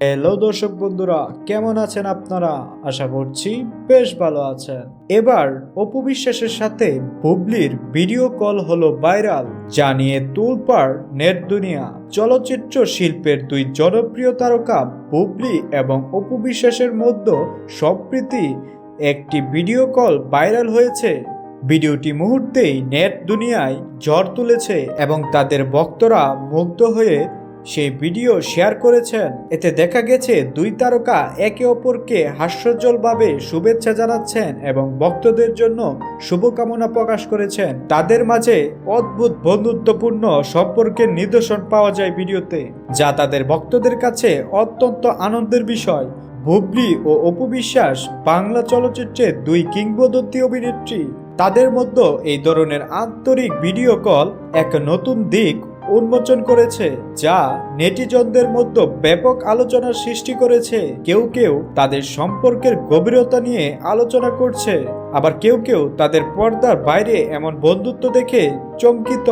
Hello দর্শক বন্ধুরা, কেমন আছেন আপনারা? আশা করছি বেশ ভালো আছেন। এবার অপু বিশ্বাসের সাথে বুবলির ভিডিও কল হলো ভাইরাল জানিয়ে তুলপার নেট দুনিয়া। চলচ্চিত্র শিল্পের দুই জনপ্রিয় তারকা বুবলি এবং অপু বিশ্বাসের মধ্যে সম্প্রীতি একটি ভিডিও কল ভাইরাল হয়েছে। ভিডিওটি মুহূর্তেই নেট দুনিয়ায় ঝড় তুলেছে এবং তাদের ভক্তরা মুগ্ধ হয়ে সেই ভিডিও শেয়ার করেছেন। এতে দেখা গেছে, দুই তারকা একে অপরকে হাস্যজ্জ্বলভাবে শুভেচ্ছা জানাচ্ছেন এবং ভক্তদের জন্য শুভকামনা প্রকাশ করেছেন। তাদের মাঝে অদ্ভুত বন্ধুত্বপূর্ণ সম্পর্কের নিদর্শন পাওয়া যায় ভিডিওতে, যা তাদের ভক্তদের কাছে অত্যন্ত আনন্দের বিষয়। বুবলি ও অপু বিশ্বাস বাংলা চলচ্চিত্রের দুই কিংবদন্তি অভিনেত্রী। তাদের মধ্যে এই ধরনের আন্তরিক ভিডিও কল এক নতুন দিক উন্মোচন করেছে, যা নেটিজনদের মধ্যে ব্যাপক আলোচনার সৃষ্টি করেছে। কেউ কেউ তাদের সম্পর্কের গভীরতা নিয়ে আলোচনা করছে, আবার কেউ কেউ তাদের পর্দার বাইরে এমন বন্ধুত্ব দেখে চমকিত।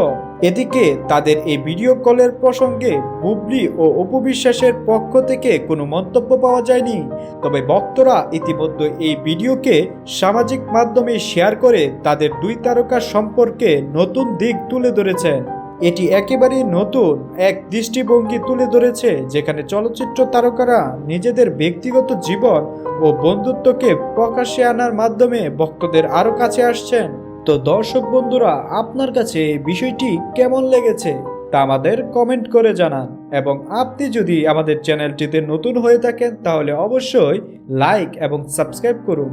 এদিকে তাদের এই ভিডিও কলের প্রসঙ্গে বুবলি ও অপবিশ্বাসের পক্ষ থেকে কোনো মন্তব্য পাওয়া যায়নি। তবে ভক্তরা ইতিমধ্যে এই ভিডিওকে সামাজিক মাধ্যমে শেয়ার করে তাদের দুই তারকার সম্পর্কে নতুন দিক তুলে ধরেছেন। এটি একেবারেই নতুন এক দৃষ্টিভঙ্গি তুলে ধরেছে যেখানে চলচ্চিত্র তারকারা নিজেদের ব্যক্তিগত জীবন ও বন্ধুত্বকে প্রকাশ্যে আনার মাধ্যমে ভক্তদের আরও কাছে আসছেন। তো দর্শক বন্ধুরা, আপনার কাছে এই বিষয়টি কেমন লেগেছে তা আমাদের কমেন্ট করে জানান এবং আপনি যদি আমাদের চ্যানেলটিতে নতুন হয়ে থাকেন তাহলে অবশ্যই লাইক এবং সাবস্ক্রাইব করুন।